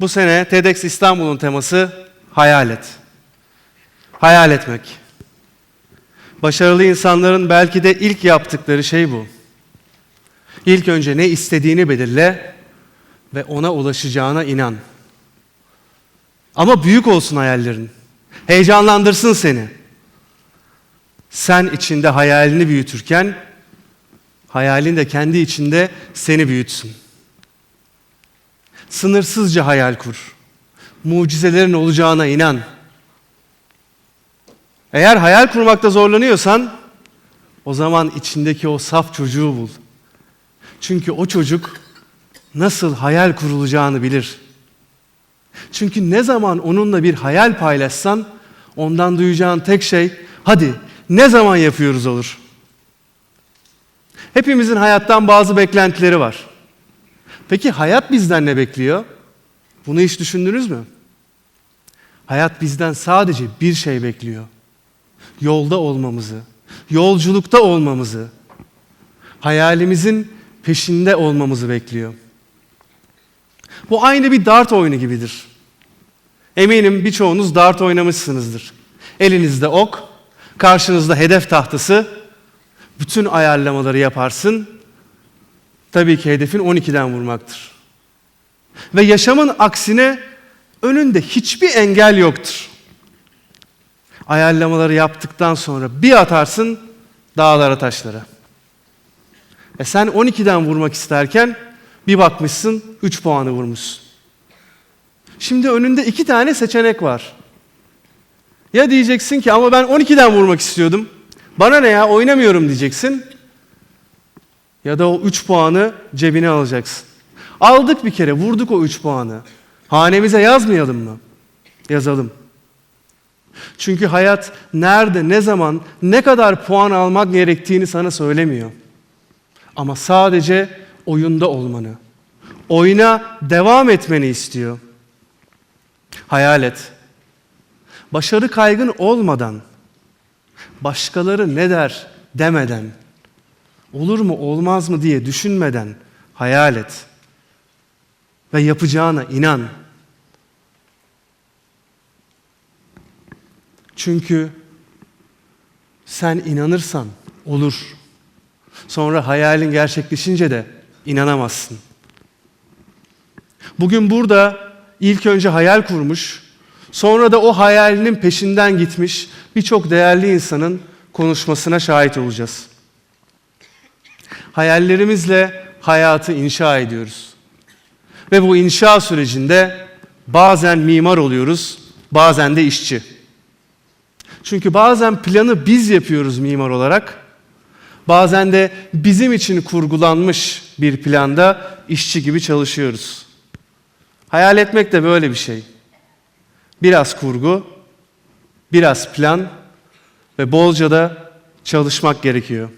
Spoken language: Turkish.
Bu sene TEDx İstanbul'un teması hayal et. Hayal etmek. Başarılı insanların belki de ilk yaptıkları şey bu. İlk önce ne istediğini belirle ve ona ulaşacağına inan. Ama büyük olsun hayallerin. Heyecanlandırsın seni. Sen içinde hayalini büyütürken hayalin de kendi içinde seni büyütsün. Sınırsızca hayal kur. Mucizelerin olacağına inan. Eğer hayal kurmakta zorlanıyorsan o zaman içindeki o saf çocuğu bul. Çünkü o çocuk nasıl hayal kurulacağını bilir. Çünkü ne zaman onunla bir hayal paylaşsan ondan duyacağın tek şey hadi ne zaman yapıyoruz olur. Hepimizin hayattan bazı beklentileri var. Peki hayat bizden ne bekliyor? Bunu hiç düşündünüz mü? Hayat bizden sadece bir şey bekliyor. Yolda olmamızı, yolculukta olmamızı, hayalimizin peşinde olmamızı bekliyor. Bu aynı bir dart oyunu gibidir. Eminim birçoğunuz dart oynamışsınızdır. Elinizde ok, karşınızda hedef tahtası, bütün ayarlamaları yaparsın. Tabii ki hedefin 12'den vurmaktır. Ve yaşamın aksine önünde hiçbir engel yoktur. Ayarlamaları yaptıktan sonra bir atarsın dağlara taşlara. E sen 12'den vurmak isterken bir bakmışsın 3 puanı vurmuşsun. Şimdi önünde iki tane seçenek var. Ya diyeceksin ki ama ben 12'den vurmak istiyordum. Bana ne ya oynamıyorum diyeceksin. Ya da o 3 puanı cebine alacaksın. Aldık bir kere vurduk o 3 puanı. Hanemize yazmayalım mı? Yazalım. Çünkü hayat nerede, ne zaman, ne kadar puan almak gerektiğini sana söylemiyor. Ama sadece oyunda olmanı, oyuna devam etmeni istiyor. Hayal et. Başarı kaygın olmadan, başkaları ne der demeden, olur mu olmaz mı diye düşünmeden hayal et. Ve yapacağına inan. Çünkü sen inanırsan olur. Sonra hayalin gerçekleşince de inanamazsın. Bugün burada ilk önce hayal kurmuş, sonra da o hayalinin peşinden gitmiş birçok değerli insanın konuşmasına şahit olacağız. Hayallerimizle hayatı inşa ediyoruz. Ve bu inşa sürecinde bazen mimar oluyoruz, bazen de işçi. Çünkü bazen planı biz yapıyoruz mimar olarak, bazen de bizim için kurgulanmış bir planda işçi gibi çalışıyoruz. Hayal etmek de böyle bir şey. Biraz kurgu, biraz plan ve bolca da çalışmak gerekiyor.